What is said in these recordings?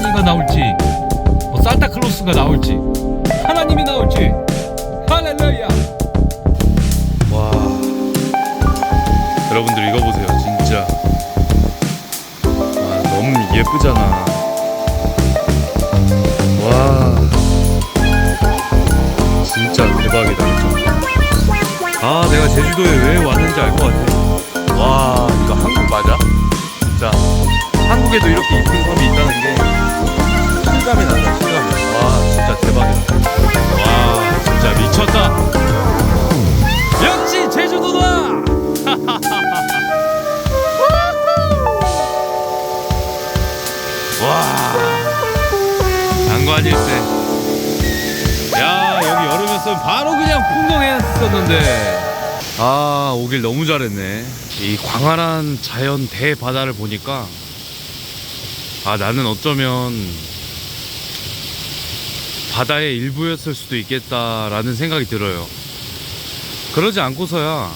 사니가 나올지 뭐 산타클로스가 나올지 하나님이 나올지. 할렐루야. 와. 여러분들 이거 보세요 진짜. 와 너무 예쁘잖아. 와. 진짜 대박이다 진짜. 아 내가 제주도에 왜 왔는지 알 것 같아. 와 이거 한국 맞아? 진짜. 한국에도 이렇게 이쁜 섬이 있다는 게 실감이 난다. 실감이 와 진짜 대박이다. 와 진짜 미쳤다. 역시 제주도다! 와 장관일세 야 여기 여름이었으면 바로 그냥 풍덩했었는데. 아 오길 너무 잘했네. 이 광활한 자연 대바다를 보니까 아 나는 어쩌면 바다의 일부였을 수도 있겠다라는 생각이 들어요. 그러지 않고서야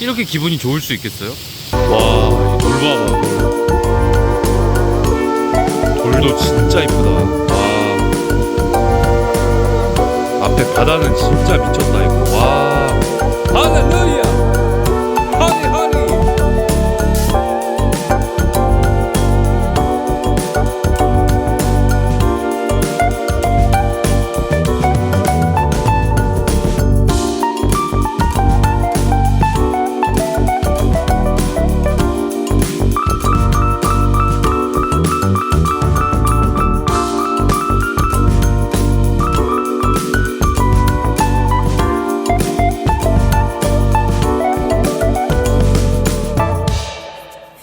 이렇게 기분이 좋을 수 있겠어요? 와 돌 봐봐. 돌도 진짜 이쁘다. 와. 앞에 바다는 진짜 미쳤다 이거. 와. 할렐루야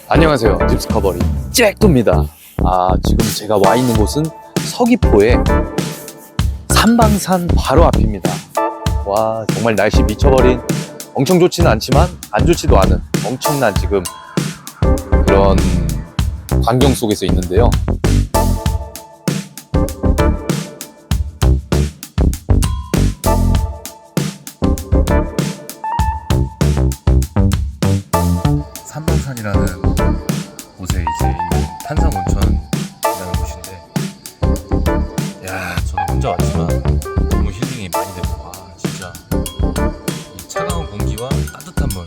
안녕하세요. 딥스커버리 잭도입니다. 아, 지금 제가 와 있는 곳은 서귀포의 삼방산 바로 앞입니다. 와, 정말 날씨 미쳐버린 엄청 좋지는 않지만 안 좋지도 않은 엄청난 지금 그런 광경 속에서 있는데요. 혼자 왔지만 너무 힐링이 많이 되고 와 진짜 이 차가운 공기와 따뜻한 물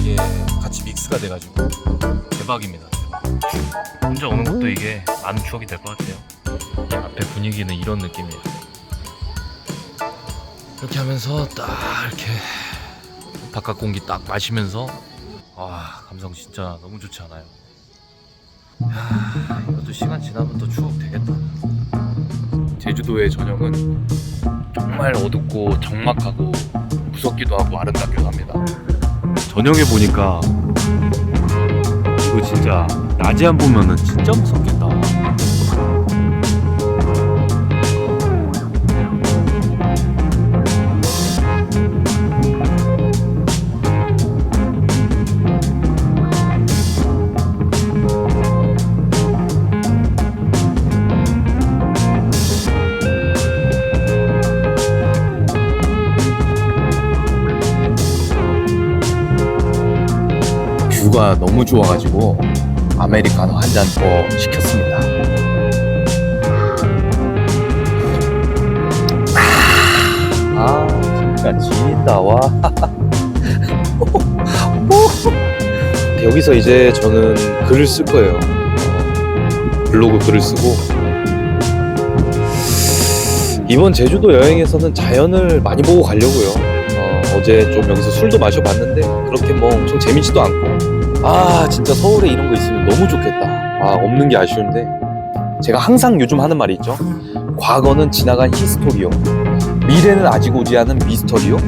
이게 같이 믹스가 돼가지고 대박입니다 대박 혼자 오는 것도 이게 많은 추억이 될 것 같아요 이 앞에 분위기는 이런 느낌이에요 이렇게 하면서 딱 이렇게 바깥 공기 딱 마시면서 와 감성 진짜 너무 좋지 않아요? 야, 이것도 시간 지나면 또 추억 되겠다. 제주도의 저녁은 정말 어둡고 적막하고 무섭기도 하고 아름답기도 합니다. 저녁에 보니까 이거 진짜 낮에 안 보면은 진짜 무섭겠다. 뷰가 너무 좋아가지고 아메리카노 한 잔 더 시켰습니다. 아, 진짜 진다 와. 여기서 이제 저는 글을 쓸 거예요. 어, 블로그 글을 쓰고 이번 제주도 여행에서는 자연을 많이 보고 가려고요. 어, 어제 좀 여기서 술도 마셔봤는데 그렇게 뭐 엄청 재밌지도 않고 아 진짜 서울에 이런 거 있으면 너무 좋겠다. 아 없는 게 아쉬운데. 제가 항상 요즘 하는 말이 있죠. 과거는 지나간 히스토리오 미래는 아직 오지 않은 미스터리오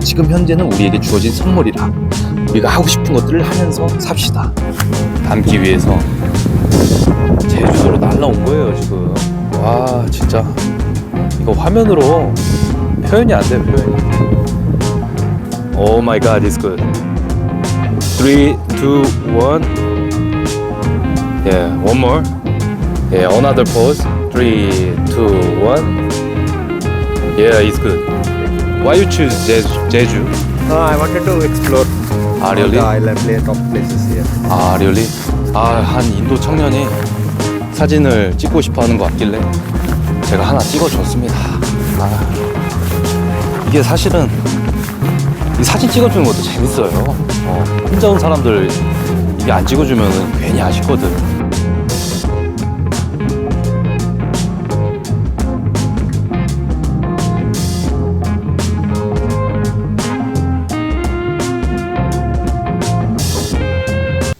지금 현재는 우리에게 주어진 선물이라 우리가 하고 싶은 것들을 하면서 삽시다. 담기 위해서 제주도로 날라온 거예요 지금. 와 진짜. 이거 화면으로 표현이 안 돼요 표현이. 오 마이 갓 it's good. 3, 2, 1 Yeah, one more Yeah, another pose 3, 2, 1 Yeah, it's good Why you choose Jeju? Jeju? Uh, I wanted to explore 아, all really? the island play top places here. 아, really? 아, 한 인도 청년이 사진을 찍고 싶어 하는 것 같길래 제가 하나 찍어줬습니다. 아, 이게 사실은 이 사진 찍어주는 것도 재밌어요. 어, 혼자 온 사람들 이게 안 찍어주면 괜히 아쉽거든.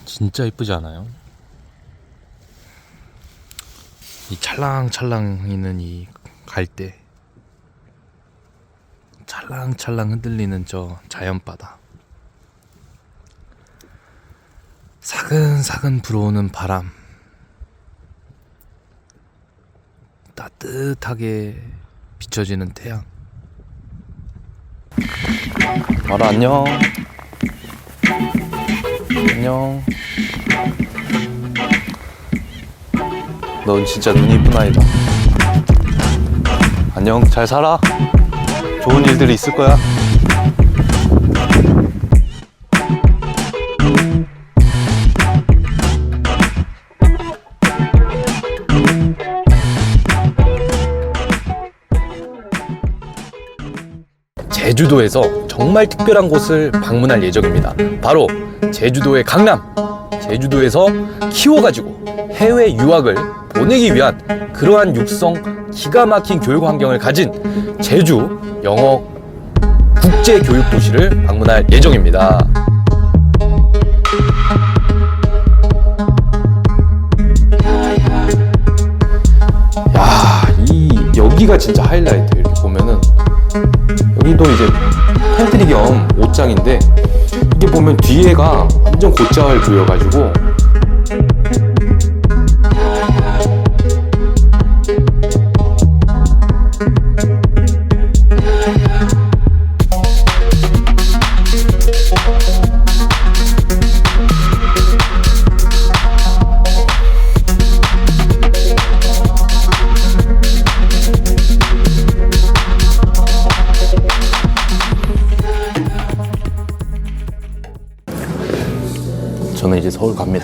진짜 이쁘지 않아요? 이 찰랑찰랑 있는 이 갈대 찰랑찰랑 흔들리는 저 자연바다. 사근사근 불어오는 바람. 따뜻하게 비춰지는 태양. 마라 안녕. 안녕. 넌 진짜 눈이 이쁜 아이다. 안녕 잘 살아 좋은 일들이 있을 거야 제주도에서 정말 특별한 곳을 방문할 예정입니다. 바로 제주도의 강남. 제주도에서 키워가지고 해외 유학을 보내기 위한 그러한 육성 기가 막힌 교육 환경을 가진 제주 영어 국제 교육 도시를 방문할 예정입니다. 야, 이 여기가 진짜 하이라이트 이렇게 보면은 여기도 이제 팬트리 겸 옷장인데 이게 보면 뒤에가 완전 곧잘 보여가지고 서울 갑니다.